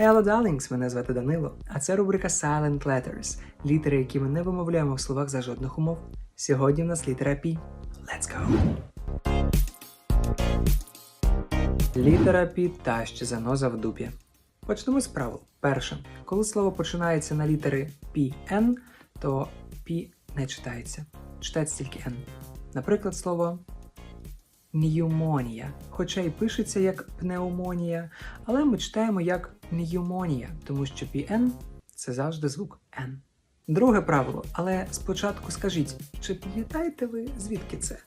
Hello, darlings! Мене звати Данило, а це рубрика Silent Letters, літери, які ми не вимовляємо в словах за жодних умов. Сьогодні в нас літера P. Let's go! Літера P та ще заноза в дупі. Почнемо з правил. Перше, коли слово починається на літери PN, то P не читається. Читається тільки N. Наприклад, слово Пневмонія, хоча й пишеться як пневмонія, але ми читаємо як пневмонія, тому що PN це завжди звук N. Друге правило, але спочатку скажіть, чи пам'ятаєте ви звідки це?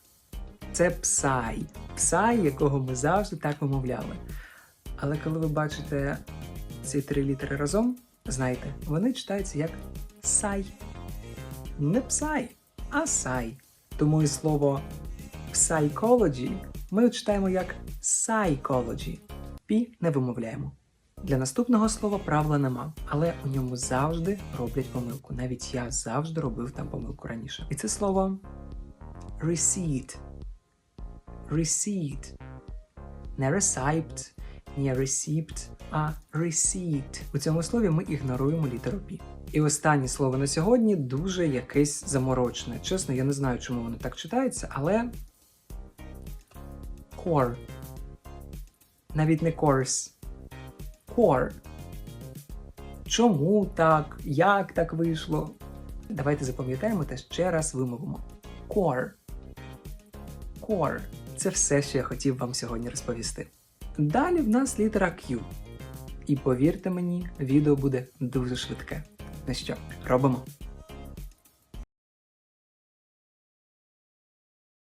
Це псай, псай, якого ми завжди так вимовляли. Але коли ви бачите ці три літери разом, знайте, вони читаються як сай. Не псай, а сай. Тому і слово psychology ми читаємо як psychology. Пі не вимовляємо. Для наступного слова правила нема, але у ньому завжди роблять помилку. Навіть я завжди робив там помилку раніше. І це слово receipt. Receipt. Не receipt, не receipt, а receipt. У цьому слові ми ігноруємо літеру Пі. І останнє слово на сьогодні дуже якесь заморочне. Чесно, я не знаю, чому воно так читається, але core. Навіть не course. Core. Чому так? Як так вийшло? Давайте запам'ятаємо та ще раз вимовимо. Core. Core. Це все, що я хотів вам сьогодні розповісти. Далі в нас літера Q. І повірте мені, відео буде дуже швидке. Ну що, робимо?